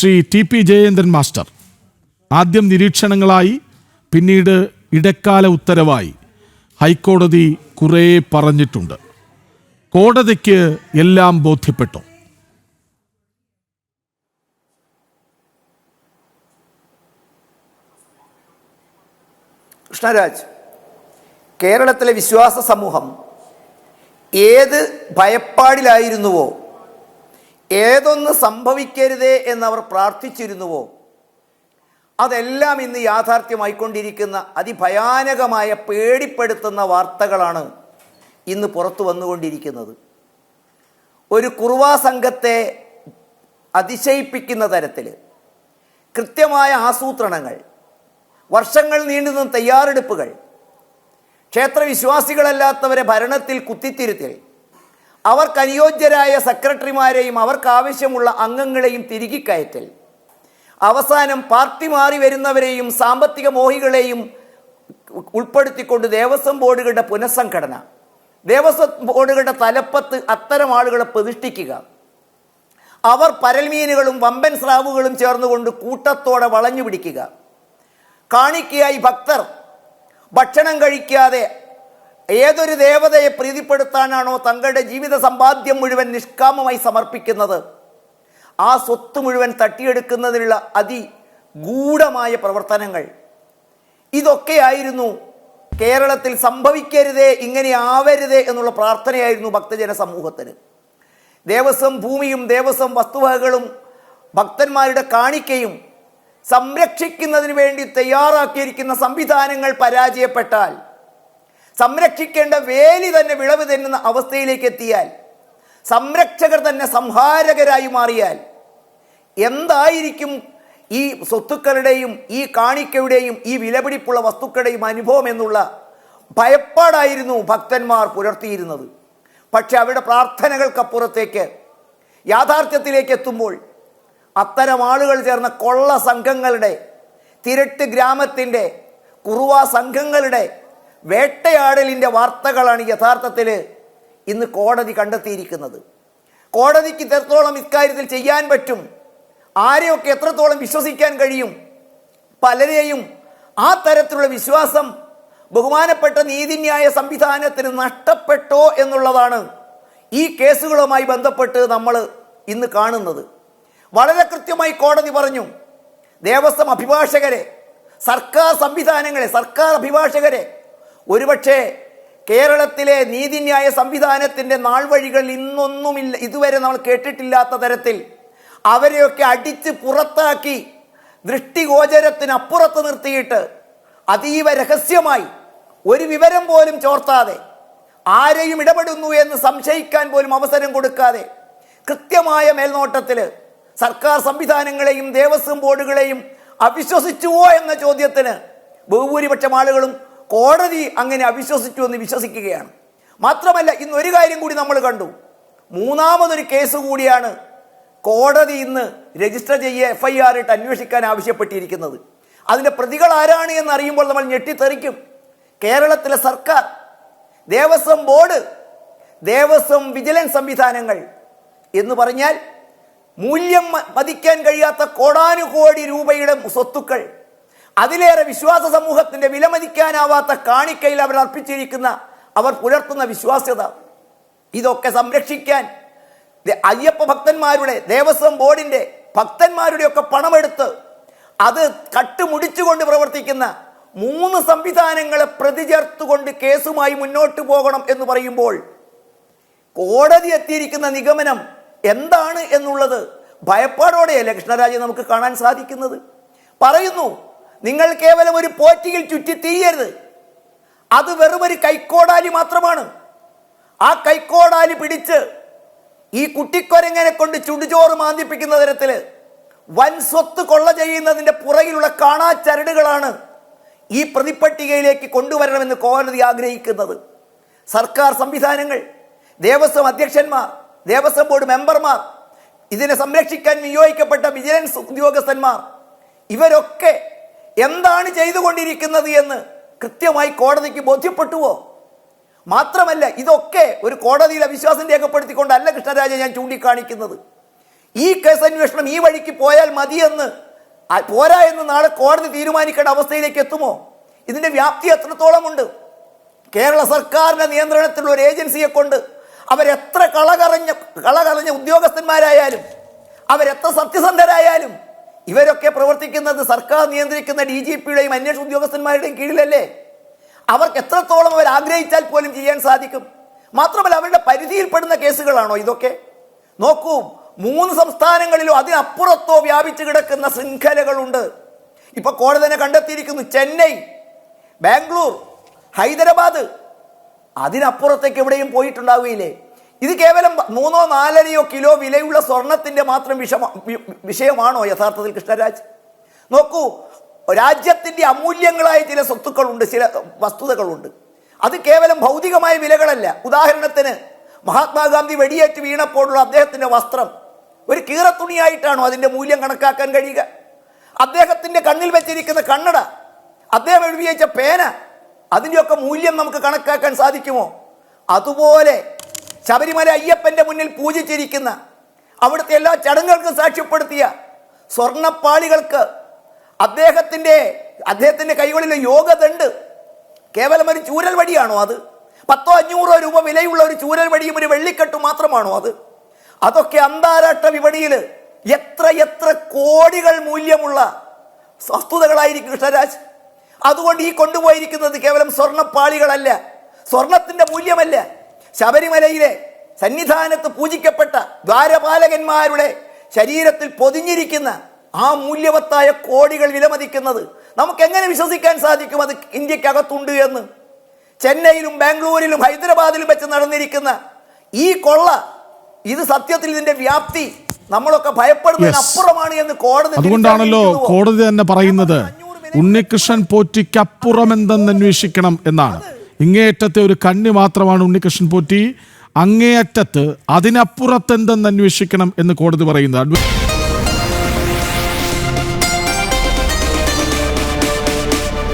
Shri T P Jayendran master. ആദ്യം നിരീക്ഷണങ്ങളായി പിന്നീട് ഇടക്കാല ഉത്തരവായി ഹൈക്കോടതി കുറേ പറഞ്ഞിട്ടുണ്ട്. കോടതിക്ക് എല്ലാം ബോധ്യപ്പെട്ടു. കൃഷ്ണരാജ് കേരളത്തിലെ വിശ്വാസ സമൂഹം ഏത് ഭയപ്പാടിലായിരുന്നുവോ ഏതൊന്ന് സംഭവിക്കരുതേ എന്നവർ പ്രാർത്ഥിച്ചിരുന്നുവോ? അതെല്ലാം ഇന്ന് യാഥാർത്ഥ്യമായിക്കൊണ്ടിരിക്കുന്ന അതിഭയാനകമായ പേടിപ്പെടുത്തുന്ന വാർത്തകളാണ് ഇന്ന് പുറത്തു വന്നുകൊണ്ടിരിക്കുന്നത്. ഒരു കുറുവാ സംഘത്തെ അതിശയിപ്പിക്കുന്ന തരത്തിൽ കൃത്യമായ ആസൂത്രണങ്ങൾ വർഷങ്ങൾ നീണ്ടുനിന്ന തയ്യാറെടുപ്പുകൾ ക്ഷേത്രവിശ്വാസികളല്ലാത്തവരെ ഭരണത്തിൽ കുത്തിത്തിരുത്തൽ അവർക്ക് അനുയോജ്യരായ സെക്രട്ടറിമാരെയും അവർക്ക് ആവശ്യമുള്ള അംഗങ്ങളെയും തിരികെ കയറ്റൽ. അവസാനം പാർട്ടി മാറി വരുന്നവരെയും സാമ്പത്തിക മോഹികളെയും ഉൾപ്പെടുത്തിക്കൊണ്ട് ദേവസ്വം ബോർഡുകളുടെ പുനഃസംഘടന. ദേവസ്വം ബോർഡുകളുടെ തലപ്പത്ത് അത്തരം ആളുകളെ പ്രതിഷ്ഠിക്കുക. അവർ പരൽമീനുകളും വമ്പൻ സ്രാവുകളും ചേർന്നുകൊണ്ട് കൂട്ടത്തോടെ വളഞ്ഞു പിടിക്കുക കാണിക്കയായി ഭക്തർ ഭക്ഷണം കഴിക്കാതെ ഏതൊരു ദേവതയെ പ്രീതിപ്പെടുത്താനാണോ തങ്ങളുടെ ജീവിത സമ്പാദ്യം മുഴുവൻ നിഷ്കാമമായി സമർപ്പിക്കുന്നത്? ആ സ്വത്ത് മുഴുവൻ തട്ടിയെടുക്കുന്നതിനുള്ള അതിഗൂഢമായ പ്രവർത്തനങ്ങൾ. ഇതൊക്കെയായിരുന്നു കേരളത്തിൽ സംഭവിക്കരുതേ ഇങ്ങനെ ആവരുതേ എന്നുള്ള പ്രാർത്ഥനയായിരുന്നു ഭക്തജന സമൂഹത്തിന്. ദേവസ്വം ഭൂമിയും ദേവസ്വം വസ്തുവകകളും ഭക്തന്മാരുടെ കാണിക്കയും സംരക്ഷിക്കുന്നതിന് വേണ്ടി തയ്യാറാക്കിയിരിക്കുന്ന സംവിധാനങ്ങൾ പരാജയപ്പെട്ടാൽ സംരക്ഷിക്കേണ്ട വേലി തന്നെ വിളവ് തരുന്ന അവസ്ഥയിലേക്ക് എത്തിയാൽ സംരക്ഷകർ തന്നെ സംഹാരകരായി മാറിയാൽ എന്തായിരിക്കും ഈ സ്വത്തുക്കളുടെയും ഈ കാണിക്കയുടെയും ഈ വിലപിടിപ്പുള്ള വസ്തുക്കളുടെയും അനുഭവം എന്നുള്ള ഭയപ്പാടായിരുന്നു ഭക്തന്മാർ പുലർത്തിയിരുന്നത്. പക്ഷെ അവരുടെ പ്രാർത്ഥനകൾക്കപ്പുറത്തേക്ക് യാഥാർത്ഥ്യത്തിലേക്ക് എത്തുമ്പോൾ അത്തരം ആളുകൾ ചേർന്ന കൊള്ള സംഘങ്ങളുടെ തിരട്ട് ഗ്രാമത്തിന്റെ കുറുവ സംഘങ്ങളുടെ വേട്ടയാടലിന്റെ വാർത്തകളാണ് യഥാർത്ഥത്തിൽ ഇന്ന് കോടതി കണ്ടെത്തിയിരിക്കുന്നത്. കോടതിക്ക് എത്രത്തോളം ഇക്കാര്യത്തിൽ ചെയ്യാൻ പറ്റും. ആരെയൊക്കെ എത്രത്തോളം വിശ്വസിക്കാൻ കഴിയും. പലരെയും ആ തരത്തിലുള്ള വിശ്വാസം ബഹുമാനപ്പെട്ട നീതിന്യായ സംവിധാനത്തിന് നഷ്ടപ്പെട്ടോ എന്നുള്ളതാണ് ഈ കേസുകളുമായി ബന്ധപ്പെട്ട് നമ്മൾ ഇന്ന് കാണുന്നത്. വളരെ കൃത്യമായി കോടതി പറഞ്ഞു ദേവസ്വം അഭിഭാഷകരെ സർക്കാർ സംവിധാനങ്ങളെ സർക്കാർ അഭിഭാഷകരെ ഒരുപക്ഷെ കേരളത്തിലെ നീതിന്യായ സംവിധാനത്തിന്റെ നാൾ വഴികൾ ഇന്നൊന്നുമില്ല ഇതുവരെ നമ്മൾ കേട്ടിട്ടില്ലാത്ത തരത്തിൽ അവരെയൊക്കെ അടിച്ച് പുറത്താക്കി ദൃഷ്ടിഗോചരത്തിനപ്പുറത്ത് നിർത്തിയിട്ട് അതീവ രഹസ്യമായി ഒരു വിവരം പോലും ചോർത്താതെ ആരെയും ഇടപെടുന്നു എന്ന് സംശയിക്കാൻ പോലും അവസരം കൊടുക്കാതെ കൃത്യമായ മേൽനോട്ടത്തിൽ സർക്കാർ സംവിധാനങ്ങളെയും ദേവസ്വം ബോർഡുകളെയും അവിശ്വസിച്ചുവോ എന്ന ചോദ്യത്തിന് ബഹുഭൂരിപക്ഷം ആളുകളും കോടതി അങ്ങനെ അവിശ്വസിച്ചു എന്ന് വിശ്വസിക്കുകയാണ്. മാത്രമല്ല ഇന്ന് ഒരു കാര്യം കൂടി നമ്മൾ കണ്ടു. മൂന്നാമതൊരു കേസ് കൂടിയാണ് കോടതി ഇന്ന് രജിസ്റ്റർ ചെയ്യുക എഫ് ഐ ആർ ഇട്ട് അന്വേഷിക്കാൻ ആവശ്യപ്പെട്ടിരിക്കുന്നത്. അതിന്റെ പ്രതികൾ ആരാണ് എന്ന് അറിയുമ്പോൾ നമ്മൾ ഞെട്ടിത്തെറിക്കും. കേരളത്തിലെ സർക്കാർ ദേവസ്വം ബോർഡ് ദേവസ്വം വിജിലൻസ് സംവിധാനങ്ങൾ എന്ന് പറഞ്ഞാൽ മൂല്യം മതിക്കാൻ കഴിയാത്ത കോടാനുകോടി രൂപയുടെ സ്വത്തുക്കൾ അതിലേറെ വിശ്വാസ സമൂഹത്തിന്റെ വിലമതിക്കാനാവാത്ത കാണിക്കയിൽ അവർ അർപ്പിച്ചിരിക്കുന്ന അവർ പുലർത്തുന്ന വിശ്വാസ്യത. ഇതൊക്കെ സംരക്ഷിക്കാൻ അയ്യപ്പ ഭക്തന്മാരുടെ ദേവസ്വം ബോർഡിന്റെ ഭക്തന്മാരുടെയൊക്കെ പണമെടുത്ത് അത് കട്ടുമുടിച്ചുകൊണ്ട് പ്രവർത്തിക്കുന്ന മൂന്ന് സംവിധാനങ്ങളെ പ്രതി ചേർത്തുകൊണ്ട് കേസുമായി മുന്നോട്ട് പോകണം എന്ന് പറയുമ്പോൾ കോടതി എത്തിയിരിക്കുന്ന നിഗമനം എന്താണ് എന്നുള്ളത് ഭയപ്പാടോടെയല്ലേ കൃഷ്ണരാജെ നമുക്ക് കാണാൻ സാധിക്കുന്നത്? പറയുന്നു നിങ്ങൾ കേവലം ഒരു പോറ്റിയിൽ ചുറ്റി തിരിയരുത്. അത് വെറും ഒരു കൈക്കോടാലി മാത്രമാണ്. ആ കൈക്കോടാലി പിടിച്ച് ഈ കുട്ടിക്കൊരങ്ങനെ കൊണ്ട് ചുടുചോറ് മാന്തിപ്പിക്കുന്ന തരത്തിൽ വൻ സ്വത്ത് കൊള്ള ചെയ്യുന്നതിന്റെ പുറകിലുള്ള കാണാച്ചരടുകളാണ് ഈ പ്രതിപ്പട്ടികയിലേക്ക് കൊണ്ടുവരണമെന്ന് കോടതി ആഗ്രഹിക്കുന്നത്. സർക്കാർ സംവിധാനങ്ങൾ ദേവസ്വം അധ്യക്ഷന്മാർ ദേവസ്വം ബോർഡ് മെമ്പർമാർ ഇതിനെ സംരക്ഷിക്കാൻ നിയോഗിക്കപ്പെട്ട വിജിലൻസ് ഉദ്യോഗസ്ഥന്മാർ ഇവരൊക്കെ എന്താണ് ചെയ്തുകൊണ്ടിരിക്കുന്നത് എന്ന് കൃത്യമായി കോടതിക്ക് ബോധ്യപ്പെട്ടുവോ? മാത്രമല്ല ഇതൊക്കെ ഒരു കോടതിയിലെ വിശ്വാസം രേഖപ്പെടുത്തിക്കൊണ്ടല്ല കൃഷ്ണരാജ ഞാൻ ചൂണ്ടിക്കാണിക്കുന്നത്. ഈ കേസ് അന്വേഷണം ഈ വഴിക്ക് പോയാൽ മതിയെന്ന് പോരാ എന്ന് നാളെ കോടതി തീരുമാനിക്കേണ്ട അവസ്ഥയിലേക്ക് എത്തുമോ? ഇതിന്റെ വ്യാപ്തി എത്രത്തോളമുണ്ട്? കേരള സർക്കാരിന്റെ നിയന്ത്രണത്തിലുള്ള ഒരു ഏജൻസിയെ കൊണ്ട് അവരെത്ര കളകറഞ്ഞ കളകറഞ്ഞ ഉദ്യോഗസ്ഥന്മാരായാലും അവരെത്ര സത്യസന്ധരായാലും പ്രവർത്തിക്കുന്നത് സർക്കാർ നിയന്ത്രിക്കുന്ന ഡി ജി പിയുടെയും അന്വേഷണ ഉദ്യോഗസ്ഥന്മാരുടെയും കീഴിലല്ലേ? അവർക്ക് എത്രത്തോളം അവർ ആഗ്രഹിച്ചാൽ പോലും ചെയ്യാൻ സാധിക്കും? മാത്രമല്ല അവരുടെ പരിധിയിൽപ്പെടുന്ന കേസുകളാണോ ഇതൊക്കെ? നോക്കൂ മൂന്ന് സംസ്ഥാനങ്ങളിലും അതിനപ്പുറത്തോ വ്യാപിച്ചു കിടക്കുന്ന ശൃംഖലകളുണ്ട്. ഇപ്പൊ കോടതി തന്നെ കണ്ടെത്തിയിരിക്കുന്നു ചെന്നൈ ബാംഗ്ലൂർ ഹൈദരാബാദ്. അതിനപ്പുറത്തേക്ക് എവിടെയും പോയിട്ടുണ്ടാവുകയില്ലേ? ഇത് കേവലം മൂന്നോ നാലരയോ കിലോ വിലയുള്ള സ്വർണത്തിന്റെ മാത്രം വിഷമ വിഷയമാണോ യഥാർത്ഥത്തിൽ കൃഷ്ണരാജ്? നോക്കൂ രാജ്യത്തിന്റെ അമൂല്യങ്ങളായ ചില സ്വത്തുക്കളുണ്ട് ചില വസ്തുതകളുണ്ട്. അത് കേവലം ഭൗതികമായ വിലകളല്ല. ഉദാഹരണത്തിന് മഹാത്മാഗാന്ധി വെടിയേറ്റ് വീണപ്പോഴുള്ള അദ്ദേഹത്തിന്റെ വസ്ത്രം ഒരു കീറത്തുണിയായിട്ടാണോ അതിന്റെ മൂല്യം കണക്കാക്കാൻ കഴിയുക? അദ്ദേഹത്തിന്റെ കണ്ണിൽ വെച്ചിരിക്കുന്ന കണ്ണട അദ്ദേഹം എഴുതിയച്ച പേന അതിന്റെയൊക്കെ മൂല്യം നമുക്ക് കണക്കാക്കാൻ സാധിക്കുമോ? അതുപോലെ ശബരിമല അയ്യപ്പന്റെ മുന്നിൽ പൂജിച്ചിരിക്കുന്ന അവിടുത്തെ എല്ലാ ചടങ്ങുകൾക്കും സാക്ഷ്യപ്പെടുത്തിയ സ്വർണപ്പാളികൾക്ക് അദ്ദേഹത്തിന്റെ കൈകളിൽ കൈകളിലെ ഉണ്ട് കേവലം ഒരു ചൂരൽ വടിയാണോ അത്? പത്തോ അഞ്ഞൂറോ രൂപ വിലയുള്ള ഒരു ചൂരൽ വടിയും ഒരു വെള്ളിക്കെട്ടും മാത്രമാണോ അത്? അതൊക്കെ അന്താരാഷ്ട്ര വിപണിയിൽ എത്ര എത്ര കോടികൾ മൂല്യമുള്ള വസ്തുതകളായിരിക്കും കൃഷ്ണരാജ്. അതുകൊണ്ട് ഈ കൊണ്ടുപോയിരിക്കുന്നത് കേവലം സ്വർണപ്പാളികളല്ല സ്വർണത്തിന്റെ മൂല്യമല്ല. ശബരിമലയിലെ സന്നിധാനത്ത് പൂജിക്കപ്പെട്ട ദ്വാരപാലകന്മാരുടെ ശരീരത്തിൽ പൊതിഞ്ഞിരിക്കുന്ന ആ മൂല്യവത്തായ കോടികൾ വിലമതിക്കുന്നത് നമുക്ക് എങ്ങനെ വിശ്വസിക്കാൻ സാധിക്കും അത് ഇന്ത്യക്കകത്തുണ്ട് എന്ന്? ചെന്നൈയിലും ബാംഗ്ലൂരിലും ഹൈദരാബാദിലും വെച്ച് നടന്നിരിക്കുന്ന ഈ കൊള്ള ഇത് സത്യത്തിൽ ഇതിന്റെ വ്യാപ്തി നമ്മളൊക്കെ ഭയപ്പെടുന്നതിന് അപ്പുറമാണ് എന്ന് കോടതി അതുകൊണ്ടാണല്ലോ? കോടതി തന്നെ പറയുന്നത് ഉണ്ണികൃഷ്ണൻ പോറ്റിക്കപ്പുറം എന്തെന്ന് അന്വേഷിക്കണം എന്നാണ്. ഇങ്ങേയറ്റത്തെ ഒരു കണ്ണി മാത്രമാണ് ഉണ്ണികൃഷ്ണൻ പോറ്റി അങ്ങേയറ്റത്ത് അതിനപ്പുറത്ത് എന്തെന്ന് അന്വേഷിക്കണം എന്ന് കോടതി പറയുന്നത്.